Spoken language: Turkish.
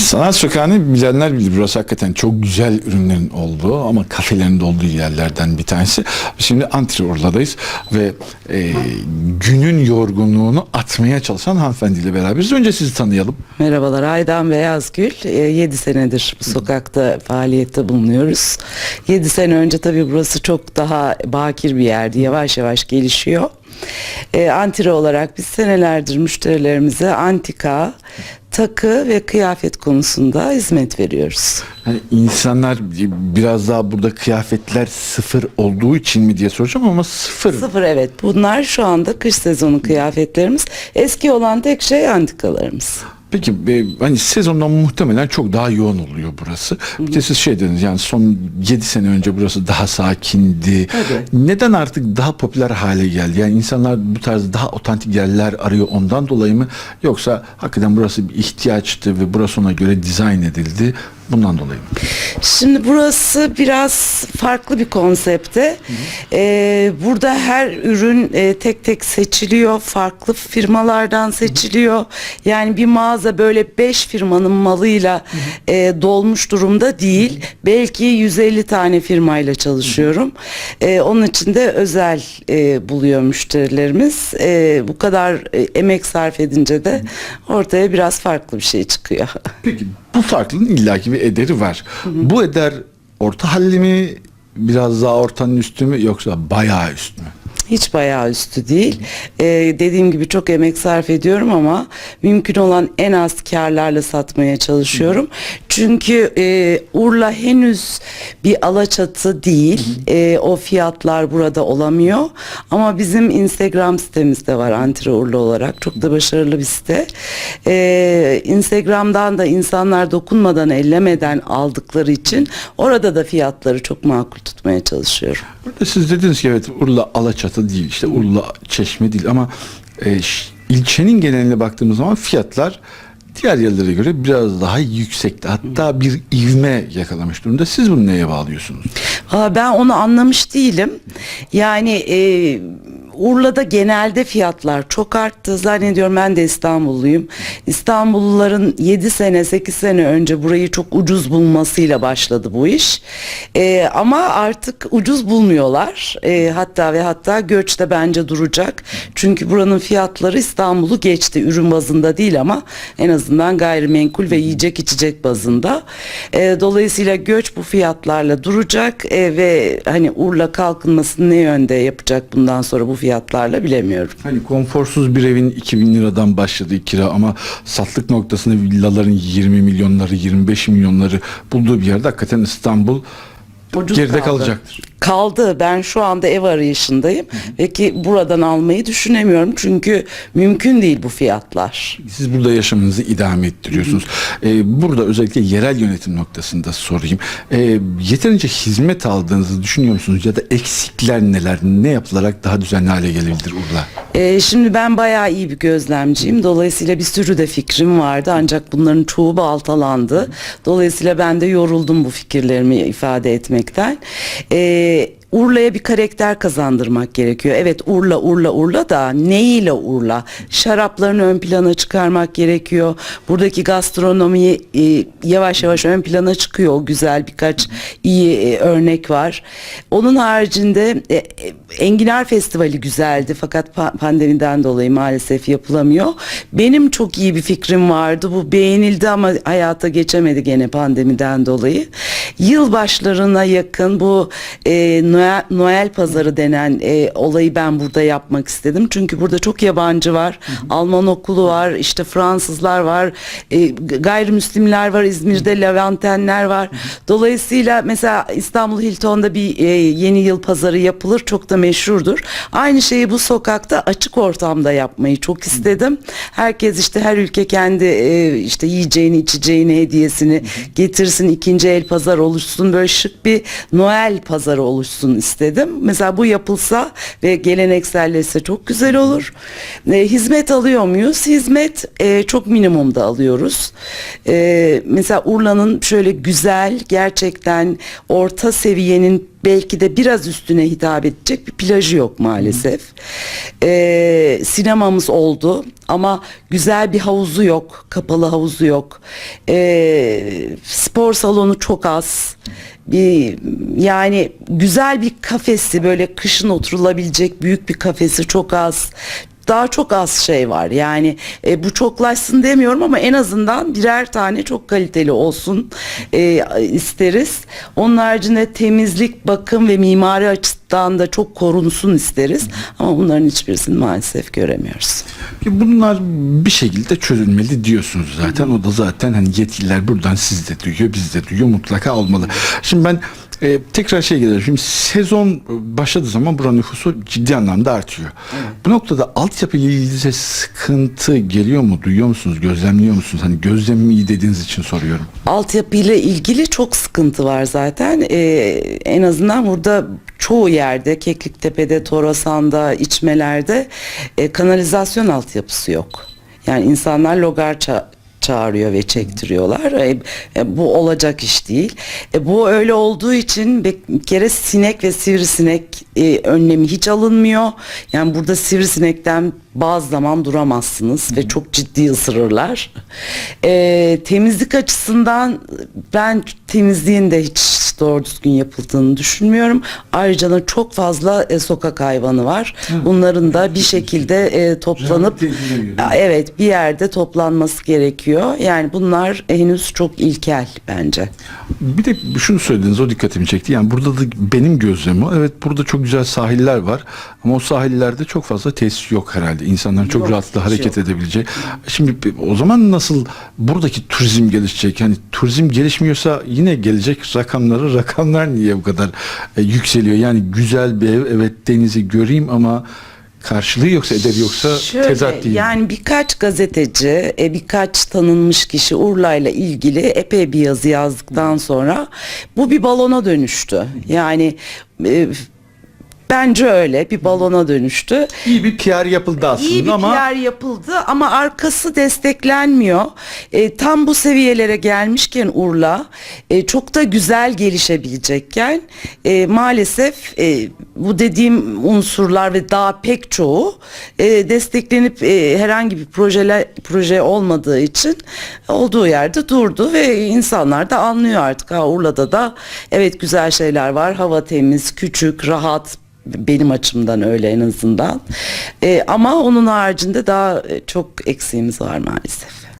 Sanat sokağını bilenler bilir. Burası hakikaten çok güzel ürünlerin olduğu ama kafelerin de olduğu yerlerden bir tanesi. Şimdi Antre Urla'dayız ve e, günün yorgunluğunu atmaya çalışan hanımefendiyle beraberiz. Önce sizi tanıyalım. Merhabalar Aydan Beyazgül. 7 senedir bu sokakta faaliyette bulunuyoruz. 7 sene önce tabii burası çok daha bakir bir yerdi. Yavaş yavaş gelişiyor. E, antire olarak biz senelerdir müşterilerimize antika, takı ve kıyafet konusunda hizmet veriyoruz. Hani insanlar biraz daha burada kıyafetler sıfır olduğu için mi diye soracağım ama sıfır. Sıfır evet. Bunlar şu anda kış sezonu kıyafetlerimiz. Eski olan tek şey antikalarımız. Peki e, hani sezondan muhtemelen çok daha yoğun oluyor burası. Bir de siz şey dediniz yani son 7 sene önce burası daha sakindi. Tabii. Neden artık daha popüler hale geldi? Yani insanlar bu tarz daha otantik yerler arıyor ondan dolayı mı? Yoksa hakikaten burası bir ihtiyaçtı ve burası ona göre dizayn edildi. Bundan dolayı mı? Şimdi burası biraz farklı bir konsepte. Ee, burada her ürün e, tek tek seçiliyor. Farklı firmalardan seçiliyor. Yani bir mağaza böyle 5 firmanın malıyla e, dolmuş durumda değil. Belki 150 tane firmayla çalışıyorum. E, onun için de özel e, buluyor müşterilerimiz. E, bu kadar e, emek sarf edince de ortaya biraz farklı bir şey çıkıyor. Peki bu farklılığın illaki bir ederi var. Bu eder orta halli mi? Biraz daha ortanın üstü mü yoksa bayağı üst mü? Hiç bayağı üstü değil. Ee, dediğim gibi çok emek sarf ediyorum ama mümkün olan en az karlarla satmaya çalışıyorum. Çünkü e, Urla henüz bir alaçatı değil. E, o fiyatlar burada olamıyor. Ama bizim Instagram sitemizde var Antre Urla olarak. Çok da başarılı bir site. E, Instagram'dan da insanlar dokunmadan ellemeden aldıkları için orada da fiyatları çok makul tutmaya çalışıyorum. Burada siz dediniz ki evet Urla Alaçatı değil işte Urla Çeşme değil ama e, ilçenin geneline baktığımız zaman fiyatlar diğer yerlere göre biraz daha yüksekti. Hatta bir ivme yakalamış durumda. Siz bunu neye bağlıyorsunuz? Valla ben onu anlamış değilim. Yani e, Urla'da genelde fiyatlar çok arttı. Zannediyorum ben de İstanbulluyum. İstanbulluların 7 sene 8 sene önce burayı çok ucuz bulmasıyla başladı bu iş. E, ama artık ucuz bulmuyorlar. E, hatta ve hatta göçte bence duracak. Çünkü buranın fiyatları İstanbul'u geçti. Ürün bazında değil ama en azından gayrimenkul ve yiyecek içecek bazında. E, dolayısıyla göç bu fiyatlarla duracak e, ve hani Urla kalkınmasını ne yönde yapacak bundan sonra bu fiyatlarla bilemiyorum. Hani konforsuz bir evin 2000 liradan başladığı kira ama satlık noktasında villaların 20 milyonları 25 milyonları bulduğu bir yerde hakikaten İstanbul Ucuz geride kaldı. kalacaktır. Kaldı. Ben şu anda ev arayışındayım ve ki buradan almayı düşünemiyorum çünkü mümkün değil bu fiyatlar. Siz burada yaşamınızı idame ettiriyorsunuz. Ee, burada özellikle yerel yönetim noktasında sorayım. Ee, yeterince hizmet aldığınızı düşünüyor musunuz? Ya da eksikler neler? Ne yapılarak daha düzenli hale gelebilir Urla? Ee, şimdi ben bayağı iyi bir gözlemciyim. Dolayısıyla bir sürü de fikrim vardı ancak bunların çoğu baltalandı. Dolayısıyla ben de yoruldum bu fikirlerimi ifade etmekten. Ee, で Urla'ya bir karakter kazandırmak gerekiyor. Evet Urla Urla Urla da neyiyle Urla? Şaraplarını ön plana çıkarmak gerekiyor. Buradaki gastronomiyi e, yavaş yavaş ön plana çıkıyor. Güzel birkaç iyi e, örnek var. Onun haricinde e, e, Enginar Festivali güzeldi fakat pa- pandemiden dolayı maalesef yapılamıyor. Benim çok iyi bir fikrim vardı. Bu beğenildi ama hayata geçemedi gene pandemiden dolayı. Yılbaşlarına yakın bu e, Noel, Noel pazarı denen e, olayı ben burada yapmak istedim. Çünkü burada çok yabancı var. Alman okulu var, işte Fransızlar var, e, gayrimüslimler var, İzmir'de Levantenler var. Dolayısıyla mesela İstanbul Hilton'da bir e, yeni yıl pazarı yapılır. Çok da meşhurdur. Aynı şeyi bu sokakta açık ortamda yapmayı çok istedim. Herkes işte her ülke kendi e, işte yiyeceğini, içeceğini, hediyesini getirsin. ikinci el pazar oluşsun. Böyle şık bir Noel pazarı oluşsun istedim. Mesela bu yapılsa ve gelenekselleşse çok güzel olur. E, hizmet alıyor muyuz? Hizmet e, çok minimumda alıyoruz. E, mesela Urla'nın şöyle güzel, gerçekten orta seviyenin belki de biraz üstüne hitap edecek bir plajı yok maalesef. Ee, sinemamız oldu ama güzel bir havuzu yok, kapalı havuzu yok. Ee, spor salonu çok az. Bir, yani güzel bir kafesi böyle kışın oturulabilecek büyük bir kafesi çok az daha çok az şey var. Yani e, bu çoklaşsın demiyorum ama en azından birer tane çok kaliteli olsun e, isteriz. Onun haricinde temizlik, bakım ve mimari açıdan da çok korunsun isteriz. Ama bunların hiçbirisini maalesef göremiyoruz. Bunlar bir şekilde çözülmeli diyorsunuz zaten. O da zaten hani yetkililer buradan siz de duyuyor, biz de duyuyor. Mutlaka olmalı. Şimdi ben e, tekrar şey geliyorum. Şimdi sezon başladığı zaman buranın nüfusu ciddi anlamda artıyor. Bu noktada altyapı ile ilgili size sıkıntı geliyor mu? Duyuyor musunuz? Gözlemliyor musunuz? Hani gözlemimi iyi dediğiniz için soruyorum. Altyapı ile ilgili çok sıkıntı var zaten. Ee, en azından burada çoğu yerde Kekliktepe'de, Torasan'da, içmelerde e, kanalizasyon altyapısı yok. Yani insanlar logar ça- çağırıyor ve çektiriyorlar. E, e, bu olacak iş değil. E, bu öyle olduğu için bir kere sinek ve sivrisinek e, önlemi hiç alınmıyor. Yani burada sivrisinekten bazı zaman duramazsınız ve çok ciddi ısırırlar. E, temizlik açısından ben temizliğin de hiç doğru düzgün yapıldığını düşünmüyorum. Ayrıca da çok fazla e, sokak hayvanı var. Bunların da bir şekilde e, toplanıp evet bir yerde toplanması gerekiyor. Yani bunlar henüz çok ilkel bence. Bir de şunu söylediniz o dikkatimi çekti. Yani burada da benim gözlemim. Evet burada çok güzel sahiller var ama o sahillerde çok fazla tesis yok herhalde. İnsanların çok Yok, rahatlıkla hareket yok. edebilecek. Şimdi o zaman nasıl buradaki turizm gelişecek? Yani turizm gelişmiyorsa yine gelecek rakamları rakamlar niye bu kadar e, yükseliyor? Yani güzel bir ev evet denizi göreyim ama karşılığı yoksa ederi yoksa Şöyle, tezat değil. yani birkaç gazeteci, e, birkaç tanınmış kişi Urla'yla ilgili epey bir yazı yazdıktan sonra bu bir balona dönüştü. Yani e, bence öyle bir balona dönüştü. İyi bir PR yapıldı aslında İyi bir ama PR yapıldı ama arkası desteklenmiyor. E, tam bu seviyelere gelmişken Urla e, çok da güzel gelişebilecekken e, maalesef e, bu dediğim unsurlar ve daha pek çoğu e, desteklenip e, herhangi bir projeler proje olmadığı için olduğu yerde durdu ve insanlar da anlıyor artık ha Urla'da da evet güzel şeyler var. Hava temiz, küçük, rahat benim açımdan öyle en azından. Ee, ama onun haricinde daha e, çok eksiğimiz var maalesef.